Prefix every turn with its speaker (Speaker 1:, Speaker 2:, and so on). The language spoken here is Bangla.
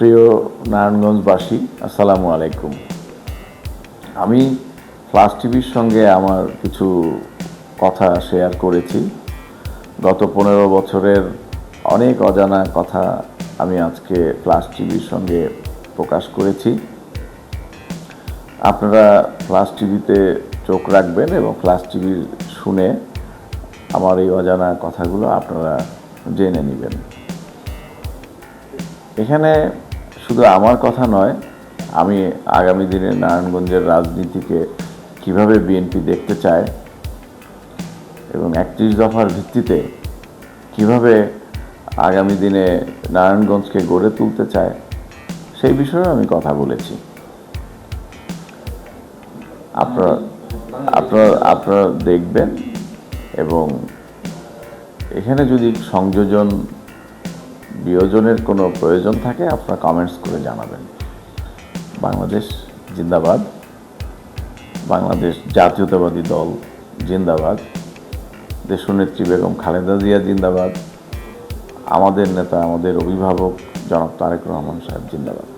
Speaker 1: প্রিয় নারায়ণগঞ্জবাসী, আসসালামু আলাইকুম। আমি ফ্লাশ টিভির সঙ্গে আমার কিছু কথা শেয়ার করেছি। গত পনেরো বছরের অনেক অজানা কথা আমি আজকে ফ্লাশ টিভির সঙ্গে প্রকাশ করেছি। আপনারা ফ্লাশ টিভিতে চোখ রাখবেন এবং ফ্লাশ টিভি শুনে আমার এই অজানা কথাগুলো আপনারা জেনে নেবেন। এখানে শুধু আমার কথা নয়, আমি আগামী দিনে নারায়ণগঞ্জের রাজনীতিকে কীভাবে বিএনপি দেখতে চায় এবং একত্রিশ দফার ভিত্তিতে কীভাবে আগামী দিনে নারায়ণগঞ্জকে গড়ে তুলতে চায়, সেই বিষয়েও আমি কথা বলেছি। আপনারা আপনারা আপনারা দেখবেন এবং এখানে যদি সংযোজন বিয়োজনের কোনো প্রয়োজন থাকে, আপনারা কমেন্টস করে জানাবেন। বাংলাদেশ জিন্দাবাদ। বাংলাদেশ জাতীয়তাবাদী দল জিন্দাবাদ। দেশনেত্রী বেগম খালেদা জিয়া জিন্দাবাদ। আমাদের নেতা, আমাদের অভিভাবক জনাব তারেক রহমান সাহেব জিন্দাবাদ।